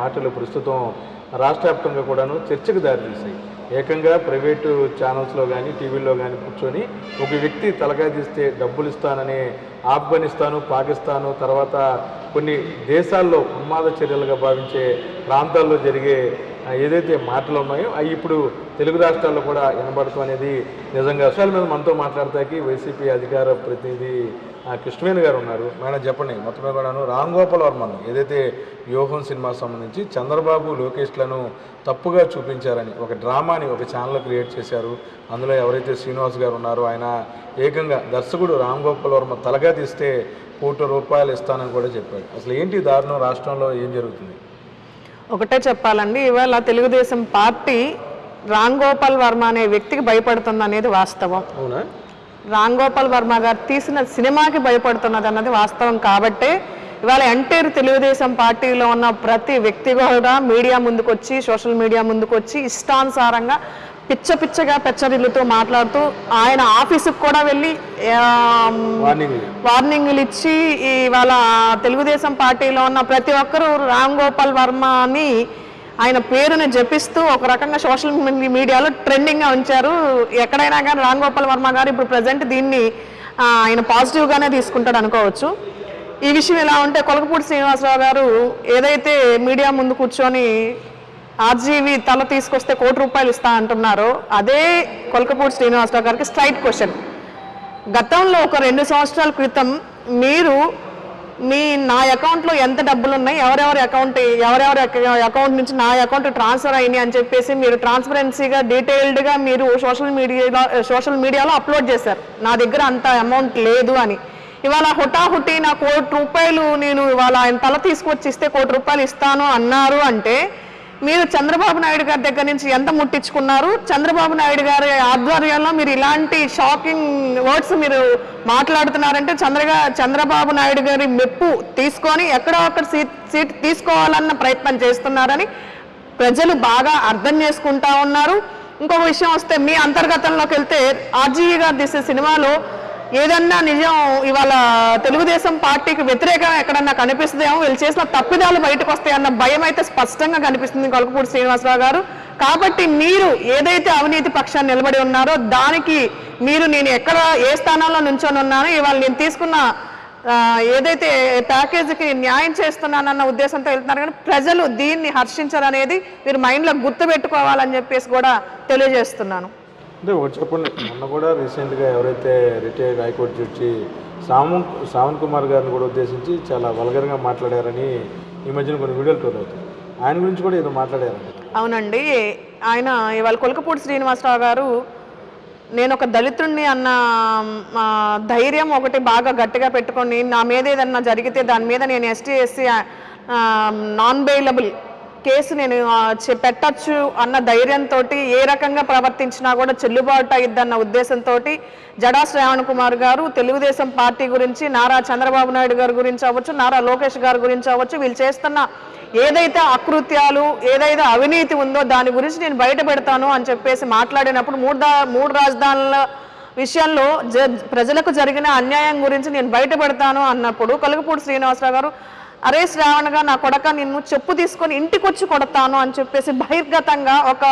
మాటలు ప్రస్తుతం రాష్ట్ర వ్యాప్తంగా కూడాను చర్చకు దారితీశాయి. ఏకంగా ప్రైవేటు ఛానల్స్లో కానీ టీవీల్లో కానీ కూర్చొని ఒక వ్యక్తి తలకాయ తీస్తే డబ్బులు ఇస్తానని ఆఫ్ఘనిస్తాను పాకిస్తాను తర్వాత కొన్ని దేశాల్లో ఉన్మాద చర్యలుగా భావించే ప్రాంతాల్లో జరిగే ఏదైతే మాటలు ఉన్నాయో అవి ఇప్పుడు తెలుగు రాష్ట్రాల్లో కూడా వినబడటం అనేది నిజంగా విషయాల మీద మనతో మాట్లాడతాకి వైసీపీ అధికార ప్రతినిధి ఆ, కృష్ణవేణి గారు ఉన్నారు. మేడం చెప్పండి మొత్తం మీద కూడాను రామ్ గోపాల్ వర్మను ఏదైతే వ్యూహం సినిమా సంబంధించి చంద్రబాబు లోకేష్లను తప్పుగా చూపించారని ఒక డ్రామాని ఒక ఛానల్ క్రియేట్ చేశారు. అందులో ఎవరైతే శ్రీనివాస్ గారు ఉన్నారో ఆయన ఏకంగా దర్శకుడు రామ్ గోపాల్ వర్మ తలగా తీస్తే కోటి రూపాయలు ఇస్తానని కూడా చెప్పాడు. అసలు ఏంటి దారుణం? రాష్ట్రంలో ఏం జరుగుతుంది? ఒకటే చెప్పాలండి ఇవాళ తెలుగుదేశం పార్టీ రామ్ గోపాల్ వర్మ అనే వ్యక్తికి భయపడుతుంది అనేది వాస్తవం. రామ్ గోపాల్ వర్మ గారు తీసిన సినిమాకి భయపడుతున్నది అన్నది వాస్తవం కాబట్టే ఇవాళ ఎంటైర్ తెలుగుదేశం పార్టీలో ఉన్న ప్రతి వ్యక్తి కూడా మీడియా ముందుకొచ్చి సోషల్ మీడియా ముందుకొచ్చి ఇష్టానుసారంగా పిచ్చ పిచ్చగా పెచ్చరిల్లుతూ మాట్లాడుతూ ఆయన ఆఫీసుకు కూడా వెళ్ళి వార్నింగ్లు ఇచ్చి ఇవాళ తెలుగుదేశం పార్టీలో ఉన్న ప్రతి ఒక్కరూ రామ్ గోపాల్ వర్మ అని ఆయన పేరుని జపిస్తూ ఒక రకంగా సోషల్ మీడియాలో ట్రెండింగ్గా ఉంచారు. ఎక్కడైనా కానీ రామ్ గోపాల్ వర్మ గారు ఇప్పుడు ప్రజెంట్ దీన్ని ఆయన పాజిటివ్గానే తీసుకుంటాడు అనుకోవచ్చు. ఈ విషయం ఎలా ఉంటే కొలకపూడి శ్రీనివాసరావు గారు ఏదైతే మీడియా ముందు కూర్చొని ఆర్జీవి తల తీసుకొస్తే కోటి రూపాయలు ఇస్తా అంటున్నారు. అదే కొలకపూడి శ్రీనివాసరావు గారికి స్ట్రైట్ క్వశ్చన్. గతంలో ఒక రెండు సంవత్సరాల క్రితం మీరు మీ నా అకౌంట్లో ఎంత డబ్బులు ఉన్నాయి ఎవరెవరి అకౌంట్ ఎవరెవరి అకౌంట్ నుంచి నా అకౌంట్ ట్రాన్స్ఫర్ అయినాయి అని చెప్పేసి మీరు ట్రాన్స్పరెన్సీగా డీటెయిల్డ్గా మీరు సోషల్ మీడియాలో సోషల్ మీడియాలో అప్లోడ్ చేశారు. నా దగ్గర అంత అమౌంట్ లేదు అని. ఇవాళ హుటాహుటి నా కోటి రూపాయలు నేను ఇవాళ ఆయన తల తీసుకొచ్చి ఇస్తే కోటి రూపాయలు ఇస్తాను అన్నారు అంటే మీరు చంద్రబాబు నాయుడు గారి దగ్గర నుంచి ఎంత ముట్టించుకున్నారు? చంద్రబాబు నాయుడు గారి ఆధ్వర్యంలో మీరు ఇలాంటి షాకింగ్ వర్డ్స్ మీరు మాట్లాడుతున్నారంటే చంద్రగా చంద్రబాబు నాయుడు గారి మెప్పు తీసుకొని ఎక్కడో ఒకటి సీట్ సీట్ తీసుకోవాలన్న ప్రయత్నం చేస్తున్నారని ప్రజలు బాగా అర్థం చేసుకుంటా ఉన్నారు. ఇంకొక విషయం వస్తే మీ అంతర్గతంలోకి వెళ్తే ఆర్జీవి గారు తీసే సినిమాలో ఏదన్నా నిజం ఇవాళ తెలుగుదేశం పార్టీకి వ్యతిరేకంగా ఎక్కడన్నా కనిపిస్తుందేమో వీళ్ళు చేసిన తప్పిదాలు బయటకు వస్తాయన్న భయం అయితే స్పష్టంగా కనిపిస్తుంది కొలకపూడి శ్రీనివాసరావు గారు. కాబట్టి మీరు ఏదైతే అవినీతి పక్షాన్ని నిలబడి ఉన్నారో దానికి మీరు నేను ఎక్కడ ఏ స్థానంలో నుంచొని ఉన్నానో ఇవాళ నేను తీసుకున్న ఏదైతే ప్యాకేజీకి న్యాయం చేస్తున్నానన్న ఉద్దేశంతో వెళ్తున్నారు కానీ ప్రజలు దీన్ని హర్షించరనేది మీరు మైండ్లో గుర్తుపెట్టుకోవాలని చెప్పేసి కూడా తెలియజేస్తున్నాను. అంటే ఒకటి చెప్పండి మొన్న కూడా రీసెంట్గా ఎవరైతే రిటైర్డ్ హైకోర్టు జడ్జి సామన్ సావన్ కుమార్ గారిని కూడా ఉద్దేశించి చాలా వల్గర్గా మాట్లాడారని ఈ మధ్యన కొన్ని వీడియోలు ట్రోల్ అవుతాయి ఆయన గురించి కూడా ఏదో మాట్లాడారండి అవునండి. ఆయన ఇవాళ కొలకపూడి శ్రీనివాసరావు గారు నేను ఒక దళితుడిని అన్న ధైర్యం ఒకటి బాగా గట్టిగా పెట్టుకొని నా మీద ఏదన్నా జరిగితే దాని మీద నేను ST SC non bailable case నేను పెట్టచ్చు అన్న ధైర్యంతో ఏ రకంగా ప్రవర్తించినా కూడా చెల్లుబాటు అయ్యిద్దన్న ఉద్దేశంతో జడా శ్రావణ్ కుమార్ గారు తెలుగుదేశం పార్టీ గురించి నారా చంద్రబాబు నాయుడు గారి గురించి అవ్వచ్చు నారా లోకేష్ గారి గురించి అవ్వచ్చు వీళ్ళు చేస్తున్న ఏదైతే అకృత్యాలు ఏదైతే అవినీతి ఉందో దాని గురించి నేను బయట పెడతాను అని చెప్పేసి మాట్లాడినప్పుడు మూడు మూడు రాజధానుల విషయంలో జ ప్రజలకు జరిగిన అన్యాయం గురించి నేను బయట పెడతాను అన్నప్పుడు కలుగుపూడి శ్రీనివాసరావు గారు అరే శ్రావణగా నా కొడక నిన్ను చెప్పు తీసుకొని ఇంటికి వచ్చి కొడతాను అని చెప్పేసి బహిర్గతంగా ఒక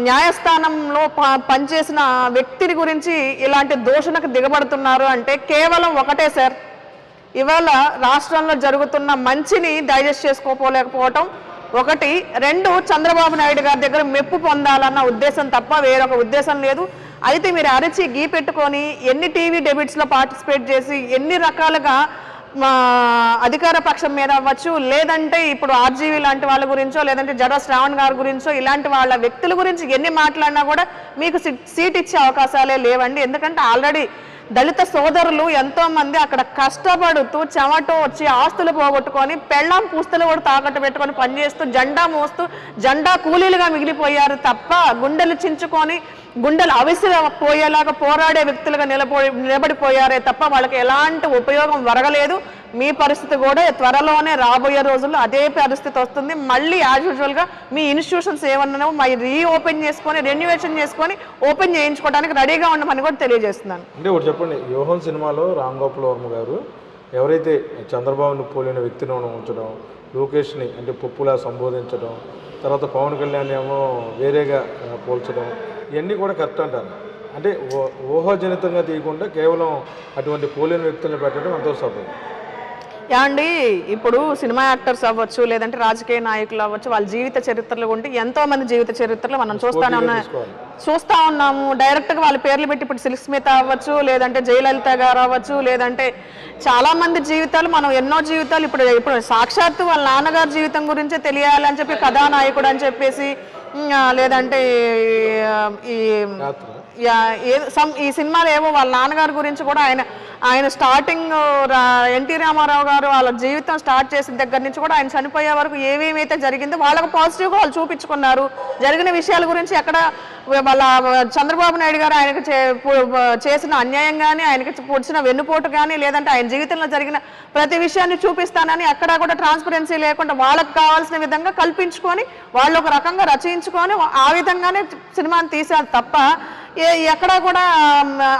న్యాయస్థానంలో ప- పనిచేసిన వ్యక్తిని గురించి ఇలాంటి దోషణకు దిగబడుతున్నారు అంటే కేవలం ఒకటే సార్. ఇవాళ రాష్ట్రంలో జరుగుతున్న మంచిని డైజెస్ట్ చేసుకోపోలేకపోవటం ఒకటి. రెండు చంద్రబాబు నాయుడు గారి దగ్గర మెప్పు పొందాలన్న ఉద్దేశం తప్ప వేరొక ఉద్దేశం లేదు. అయితే మీరు అరిచి గీ పెట్టుకొని ఎన్ని టీవీ డెబిట్స్లో పార్టిసిపేట్ చేసి ఎన్ని రకాలుగా అధికార పక్షం మీద అవ్వచ్చు లేదంటే ఇప్పుడు ఆర్జీవీ లాంటి వాళ్ళ గురించో లేదంటే జడా శ్రావణ్ గారి గురించో ఇలాంటి వాళ్ళ వ్యక్తుల గురించి ఎన్ని మాట్లాడినా కూడా మీకు సీట్ ఇచ్చే అవకాశాలే లేవండి. ఎందుకంటే ఆల్రెడీ దళిత సోదరులు ఎంతో మంది అక్కడ కష్టపడుతూ చెమటో వచ్చి ఆస్తులు పోగొట్టుకొని పెళ్ళాం పూస్తలు కూడా తాకట్టు పెట్టుకొని పనిచేస్తూ జెండా మోస్తూ జెండా కూలీలుగా మిగిలిపోయారు తప్ప గుండెలు చించుకొని గుండెలు అవిసి పోయేలాగా పోరాడే వ్యక్తులుగా నిలబడి నిలబడిపోయారే తప్ప వాళ్ళకి ఎలాంటి ఉపయోగం వరగలేదు. మీ పరిస్థితి కూడా త్వరలోనే రాబోయే రోజుల్లో అదే పరిస్థితి వస్తుంది. మళ్ళీ యాజ్ యూజువల్గా మీ ఇన్స్టిట్యూషన్స్ ఏమన్నా మై రీఓపెన్ చేసుకొని రెన్యువేషన్ చేసుకొని ఓపెన్ చేయించుకోవడానికి రెడీగా ఉండమని కూడా తెలియజేస్తున్నాను. అంటే ఒకటి చెప్పండి వ్యూహం సినిమాలో రామ్ గోపాల్ వర్మ గారు ఎవరైతే చంద్రబాబును పోలిన వ్యక్తిని ఉంచడం లోకేష్ని అంటే పప్పులా సంబోధించడం తర్వాత పవన్ కళ్యాణ్ ఏమో వేరేగా పోల్చడం ఇవన్నీ కూడా కరెక్ట్ అంటారు. అంటే ఊహజనితంగా ఊహాజనితంగా తీయకుండా కేవలం అటువంటి పోలిన వ్యక్తులను పెట్టడం ఎంతో సభ్యం యాండి ఇప్పుడు సినిమా యాక్టర్స్ అవ్వచ్చు లేదంటే రాజకీయ నాయకులు అవ్వచ్చు వాళ్ళ జీవిత చరిత్రలు ఉంటే ఎంతో మంది జీవిత చరిత్రలు మనం చూస్తానే ఉన్నాం. చూస్తా ఉన్నాము. డైరెక్ట్గా వాళ్ళ పేర్లు పెట్టి ఇప్పుడు సిల్క్ స్మిత అవ్వచ్చు లేదంటే జయలలిత గారు అవ్వచ్చు లేదంటే చాలా మంది జీవితాలు మనం ఎన్నో జీవితాలు ఇప్పుడు ఇప్పుడు సాక్షాత్తు వాళ్ళ నాన్నగారి జీవితం గురించే తెలియాలని చెప్పి కథానాయకుడు అని చెప్పేసి లేదంటే ఈ ఏ- సమ్ ఈ సినిమాలో ఏవో వాళ్ళ నాన్నగారి గురించి కూడా ఆయన ఆయన స్టార్టింగ్ ఎన్టీ రామారావు గారు వాళ్ళ జీవితం స్టార్ట్ చేసిన దగ్గర నుంచి కూడా ఆయన చనిపోయే వరకు ఏమేమైతే జరిగిందో వాళ్ళకు పాజిటివ్గా వాళ్ళు చూపించుకున్నారు. జరిగిన విషయాల గురించి ఎక్కడ వాళ్ళ చంద్రబాబు నాయుడు గారు ఆయనకు చే- చేసిన అన్యాయం కానీ ఆయనకి పొడిచిన వెన్నుపోటు కానీ లేదంటే ఆయన జీవితంలో జరిగిన ప్రతి విషయాన్ని చూపిస్తానని ఎక్కడా కూడా ట్రాన్స్పరెన్సీ లేకుండా వాళ్ళకి కావాల్సిన విధంగా కల్పించుకొని వాళ్ళు ఒక రకంగా రచయించుకొని ఆ విధంగానే సినిమాని తీశారు తప్ప ఎక్కడా కూడా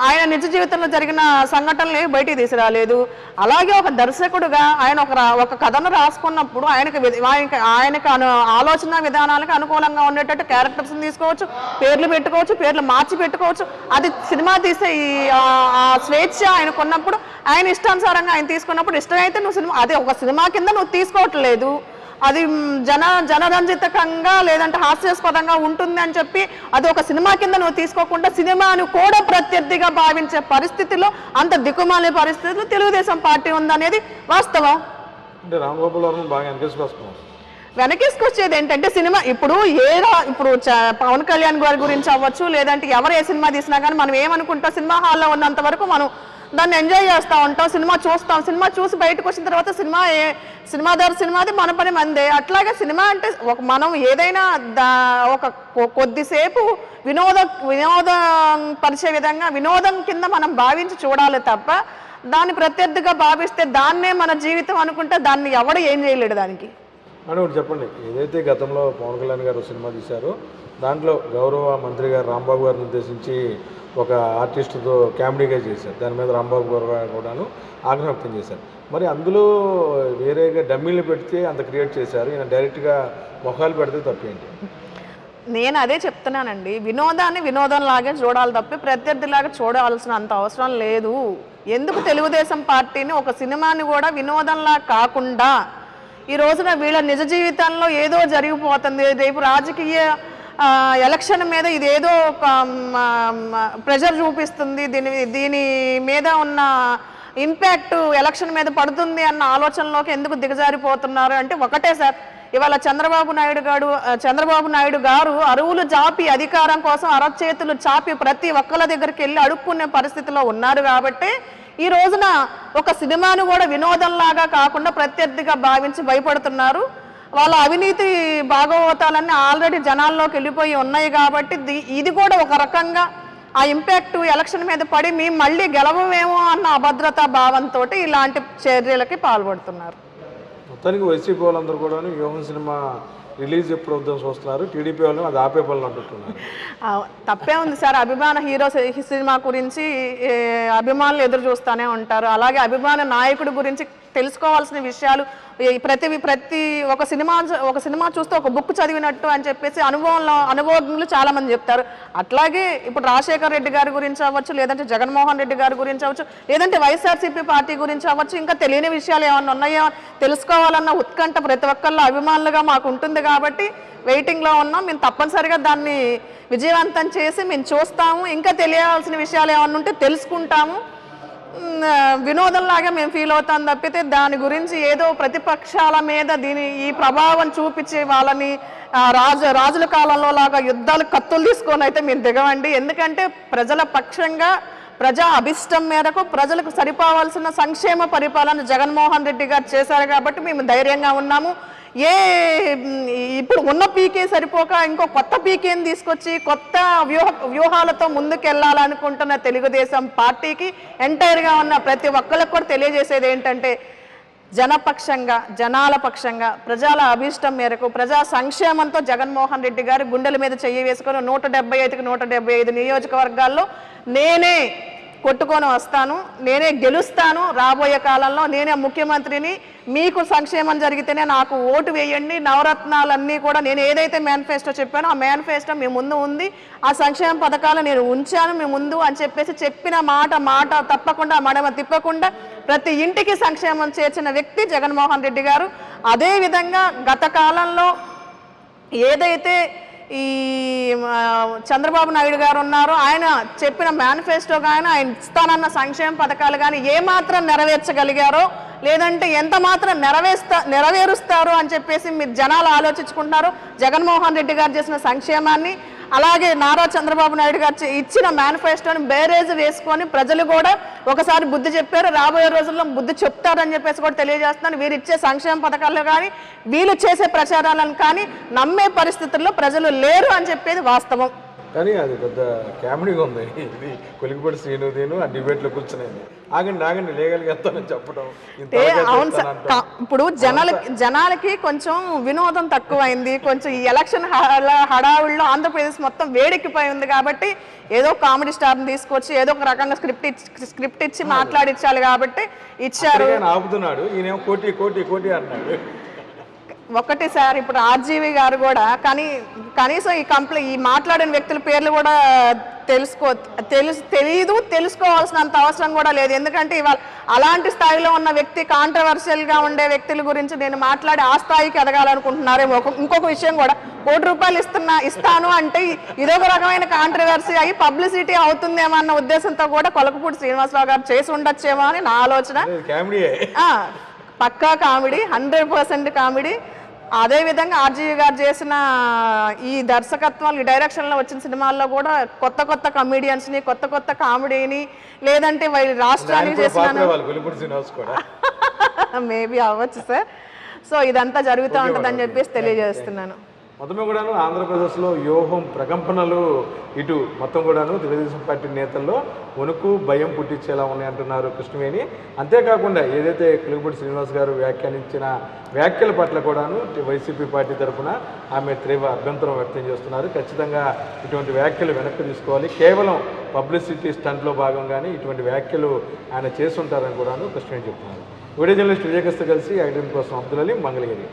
ఆయన నిజ జీవితంలో జరిగిన సంఘటనలు బయటికి తీసుకురాలేదు. అలాగే ఒక దర్శకుడుగా ఆయన ఒక రా- ఒక కథను రాసుకున్నప్పుడు ఆయనకి ఆయనకి ఆయనకు అను ఆలోచన విధానాలకు అనుకూలంగా ఉండేటట్టు క్యారెక్టర్స్ని తీసుకోవచ్చు పేర్లు పెట్టుకోవచ్చు పేర్లు మార్చి పెట్టుకోవచ్చు. అది సినిమా తీసే ఈ స్వేచ్ఛ ఆయనకు ఉన్నప్పుడు ఆయన ఇష్టానుసారంగా ఆయన తీసుకున్నప్పుడు ఇష్టమైతే నువ్వు సినిమా అదే ఒక సినిమా కింద నువ్వు తీసుకోవట్లేదు. అది జన జనరంజితకంగా లేదంటే హాస్యాస్పదంగా ఉంటుంది అని చెప్పి అది ఒక సినిమా కింద నువ్వు తీసుకోకుండా సినిమాను కూడా ప్రత్యర్థిగా భావించే పరిస్థితిలో అంత దిక్కుమాలే పరిస్థితిలో తెలుగుదేశం పార్టీ ఉందనేది వాస్తవం. అంటే రామ్ బాగా వెనకేసుకొస్తున్నారు వెనకేసుకొచ్చేది ఏంటంటే సినిమా ఇప్పుడు ఏ ఇప్పుడు పవన్ కళ్యాణ్ గారి గురించి అవ్వచ్చు లేదంటే ఎవరు ఏ సినిమా తీసినా కానీ మనం ఏమనుకుంటాం సినిమా హాల్లో ఉన్నంత వరకు మనం దాన్ని ఎంజాయ్ చేస్తూ ఉంటాం సినిమా చూస్తాం. సినిమా చూసి బయటకు వచ్చిన తర్వాత సినిమా ఏ సినిమాదారు సినిమాది మన పని మందే. అట్లాగే సినిమా అంటే ఒక మనం ఏదైనా దా ఒక కొ- కొద్దిసేపు వినోద వినోదం పరిచే విధంగా వినోదం కింద మనం భావించి చూడాలి తప్ప దాన్ని ప్రత్యర్థిగా భావిస్తే దాన్నే మన జీవితం అనుకుంటే దాన్ని ఎవడు ఏం చేయలేడు దానికి. అని ఒకటి చెప్పండి. ఏదైతే గతంలో పవన్ కళ్యాణ్ గారు సినిమా తీశారో దాంట్లో గౌరవ మంత్రి గారు రాంబాబు గారిని ఉద్దేశించి ఒక ఆర్టిస్ట్తో కామెడీగా చేశారు. దాని మీద రాంబాబు గారు కూడాను ఆగ్రహం వ్యక్తం చేశారు. మరి అందులో వేరేగా డమ్మీలు పెడితే అంత క్రియేట్ చేశారు. ఈయన డైరెక్ట్గా మొహాలు పెడితే తప్పేంటి? నేను అదే చెప్తున్నానండి. వినోదాన్ని వినోదం లాగే చూడాలి తప్పి ప్రత్యర్థిలాగా చూడాల్సిన అంత అవసరం లేదు. ఎందుకు తెలుగుదేశం పార్టీని ఒక సినిమాని కూడా వినోదంలా కాకుండా ఈ రోజున వీళ్ళ నిజ జీవితంలో ఏదో జరిగిపోతుంది. రేపు రాజకీయ ఎలక్షన్ మీద ఇది ఏదో ఒక ప్రెషర్ చూపిస్తుంది దీని దీని మీద ఉన్న ఇంపాక్ట్ ఎలక్షన్ మీద పడుతుంది అన్న ఆలోచనలోకి ఎందుకు దిగజారిపోతున్నారు అంటే ఒకటే సార్ ఇవాళ చంద్రబాబు నాయుడు గారు చంద్రబాబు నాయుడు గారు అరువులు చాపి అధికారం కోసం అరచేతులు చాపి ప్రతి ఒక్కళ్ళ దగ్గరికి వెళ్ళి అడుక్కునే పరిస్థితిలో ఉన్నారు కాబట్టి ఈ రోజున ఒక సినిమాను కూడా వినోదంలాగా కాకుండా ప్రత్యర్థిగా భావించి భయపడుతున్నారు. వాళ్ళ అవినీతి భాగవతాలన్నీ ఆల్రెడీ జనాల్లోకి వెళ్ళిపోయి ఉన్నాయి కాబట్టి ఇది కూడా ఒక రకంగా ఆ ఇంపాక్ట్ ఎలక్షన్ మీద పడి మేము మళ్ళీ గెలవమేమో అన్న అభద్రతా భావంతో ఇలాంటి చర్యలకి పాల్పడుతున్నారు. మొత్తానికి వైసీపీ వాళ్ళందరూ కూడా వ్యూహం సినిమా రిలీజ్ ఎప్పుడు వద్దాం చూస్తున్నారు. టీడీపీ వాళ్ళు అది ఆపే పనులు అంటున్నారు. తప్పే ఉంది సార్. అభిమాన హీరో సినిమా గురించి అభిమానులు ఎదురు చూస్తూనే ఉంటారు. అలాగే అభిమాన నాయకుడి గురించి తెలుసుకోవాల్సిన విషయాలు ప్రతి ప్రతి ఒక సినిమా ఒక సినిమా చూస్తే ఒక బుక్ చదివినట్టు అని చెప్పేసి అనుభవంలో అనుభవజ్ఞులు చాలా మంది చెప్తారు. అట్లాగే ఇప్పుడు రాజశేఖర్ రెడ్డి గారి గురించి అవ్వచ్చు లేదంటే జగన్మోహన్ రెడ్డి గారి గురించి అవ్వచ్చు లేదంటే వైఎస్ఆర్సీపీ పార్టీ గురించి అవ్వచ్చు ఇంకా తెలియని విషయాలు ఏమన్నా ఉన్నాయో? తెలుసుకోవాలన్న ఉత్కంఠ ప్రతి ఒక్కళ్ళు అభిమానులుగా మాకు ఉంటుంది కాబట్టి వెయిటింగ్లో ఉన్నాం. మేము తప్పనిసరిగా దాన్ని విజయవంతం చేసి మేము చూస్తాము. ఇంకా తెలియాల్సిన విషయాలు ఏమన్నా ఉంటే తెలుసుకుంటాము. వినోదంలాగా మేము ఫీల్ అవుతాం తప్పితే దాని గురించి ఏదో ప్రతిపక్షాల మీద దీని ఈ ప్రభావం చూపించే వాళ్ళని రాజు రాజుల కాలంలో లాగా యుద్ధాలు కత్తులు తీసుకొని అయితే మేము దిగవండి. ఎందుకంటే ప్రజల పక్షంగా ప్రజా అభిష్టం మేరకు ప్రజలకు సరిపోవాల్సిన సంక్షేమ పరిపాలన జగన్మోహన్ రెడ్డి గారు చేశారు కాబట్టి మేము ధైర్యంగా ఉన్నాము. ఏ ఇప్పుడు ఉన్న పీకే సరిపోక ఇంకో కొత్త పీకేని తీసుకొచ్చి కొత్త వ్యూహ వ్యూహాలతో ముందుకెళ్ళాలనుకుంటున్న తెలుగుదేశం పార్టీకి ఎంటైర్గా ఉన్న ప్రతి ఒక్కరికి కూడా తెలియజేసేది ఏంటంటే జనపక్షంగా జనాల పక్షంగా ప్రజల అభీష్టం మేరకు ప్రజా సంక్షేమంతో జగన్మోహన్ రెడ్డి గారు గుండెల మీద చెయ్యి వేసుకొని నూట డెబ్బై ఐదుకి నూట డెబ్బై ఐదు నియోజకవర్గాల్లో నేనే కొట్టుకొని వస్తాను నేనే గెలుస్తాను రాబోయే కాలంలో నేనే ముఖ్యమంత్రిని మీకు సంక్షేమం జరిగితేనే నాకు ఓటు వేయండి నవరత్నాలన్నీ కూడా నేను ఏదైతే మేనిఫెస్టో చెప్పానో ఆ మేనిఫెస్టో మీ ముందు ఉంది ఆ సంక్షేమ పథకాలు నేను ఉంచాను మీ ముందు అని చెప్పేసి చెప్పిన మాట మాట తప్పకుండా మడమ తిప్పకుండా ప్రతి ఇంటికి సంక్షేమం చేర్చిన వ్యక్తి జగన్మోహన్ రెడ్డి గారు. అదేవిధంగా గత కాలంలో ఏదైతే ఈ చంద్రబాబు నాయుడు గారు ఉన్నారు. ఆయన చెప్పిన మేనిఫెస్టో కానీ ఆయన ఇస్తానన్న సంక్షేమ పథకాలు కానీ ఏమాత్రం నెరవేర్చగలిగారో లేదంటే ఎంత మాత్రం నెరవేరుస్తా నెరవేరుస్తారు అని చెప్పేసి మీరు జనాలు ఆలోచించుకుంటున్నారు. జగన్మోహన్ రెడ్డి గారు చేసిన సంక్షేమాన్ని అలాగే నారా చంద్రబాబు నాయుడు గారు ఇచ్చిన మేనిఫెస్టోని బేరేజ్ వేసుకొని ప్రజలు కూడా ఒకసారి బుద్ధి చెప్పారు. రాబోయే రోజుల్లో బుద్ధి చెప్తారని చెప్పేసి కూడా తెలియజేస్తున్నాను. వీరు ఇచ్చే సంక్షేమ పథకాలు కానీ వీళ్ళు చేసే ప్రచారాలను కానీ నమ్మే పరిస్థితుల్లో ప్రజలు లేరు అని చెప్పేది వాస్తవం. కానీ అది పెద్ద కామెడీగా ఉంది. ఇది కొలిగిపడి శ్రీనుదీను ఆ డిబేట్లో కూర్చునేది. ఆగండి ఆగండి లేగలిగేస్తానని చెప్పడం ఇప్పుడు జనాలకి జనాలకి కొంచెం వినోదం తక్కువైంది. కొంచెం ఈ ఎలక్షన్ హడా- హడావుల్లో ఆంధ్రప్రదేశ్ మొత్తం వేడెక్కిపోయి ఉంది కాబట్టి ఏదో కామెడీ స్టార్ని తీసుకొచ్చి ఏదో ఒక రకంగా స్క్రిప్ట్ ఇచ్చి స్క్రిప్ట్ ఇచ్చి మాట్లాడించాలి కాబట్టి ఇచ్చారు. ఆపుతున్నాడు. ఈయనేమో కోటి కోటి కోటి అన్నాడు. ఒకటి సార్ ఇప్పుడు ఆర్జీవి గారు కూడా కానీ కనీసం ఈ కంప్లై ఈ మాట్లాడిన వ్యక్తుల పేర్లు కూడా తెలుసుకో తెలుసు తెలియదు తెలుసుకోవాల్సినంత అవసరం కూడా లేదు. ఎందుకంటే ఇవాళ అలాంటి స్థాయిలో ఉన్న వ్యక్తి కాంట్రవర్షియల్గా ఉండే వ్యక్తుల గురించి నేను మాట్లాడి ఆ స్థాయికి ఎదగాలనుకుంటున్నారేమో. ఇంకొక విషయం కూడా కోటి రూపాయలు ఇస్తున్నా ఇస్తాను అంటే ఇదొక రకమైన కాంట్రవర్సీ అయ్యి పబ్లిసిటీ అవుతుందేమో అన్న ఉద్దేశంతో కూడా కొలకపూడి శ్రీనివాసరావు గారు చేసి ఉండొచ్చేమో అని నా ఆలోచన. పక్కా కామెడీ హండ్రెడ్ పర్సెంట్ కామెడీ. అదే విధంగా ఆర్జీవి గారు చేసిన ఈ దర్శకత్వాలు ఈ డైరెక్షన్లో వచ్చిన సినిమాల్లో కూడా కొత్త కొత్త కమెడియన్స్ని కొత్త కొత్త కామెడీని లేదంటే వాళ్ళ రాష్ట్రానికి చేసిన మేబీ అవ్వచ్చు సార్ సో ఇదంతా జరుగుతూ ఉంటుందని చెప్పేసి తెలియజేస్తున్నాను. మొత్తమే కూడాను ఆంధ్రప్రదేశ్లో వ్యూహం ప్రకంపనలు ఇటు మొత్తం కూడాను తెలుగుదేశం పార్టీ నేతల్లో వణుకు భయం పుట్టించేలా ఉన్నాయంటున్నారు కృష్ణవేణి. అంతేకాకుండా ఏదైతే కులుగుపూడి శ్రీనివాస్ గారు వ్యాఖ్యానించిన వ్యాఖ్యల పట్ల కూడాను వైసీపీ పార్టీ తరఫున ఆమె తీవ్ర అభ్యంతరం వ్యక్తం చేస్తున్నారు. ఖచ్చితంగా ఇటువంటి వ్యాఖ్యలు వెనక్కి తీసుకోవాలి. కేవలం పబ్లిసిటీ స్టంట్లో భాగంగానే ఇటువంటి వ్యాఖ్యలు ఆయన చేస్తుంటారని కూడాను కృష్ణవేణి చెప్తున్నారు. వీడియో జర్నలిస్ట్ విజయకస్తో కలిసి ఐడెంట్ కోసం అబ్దుల్ అలీ మంగళగిరి.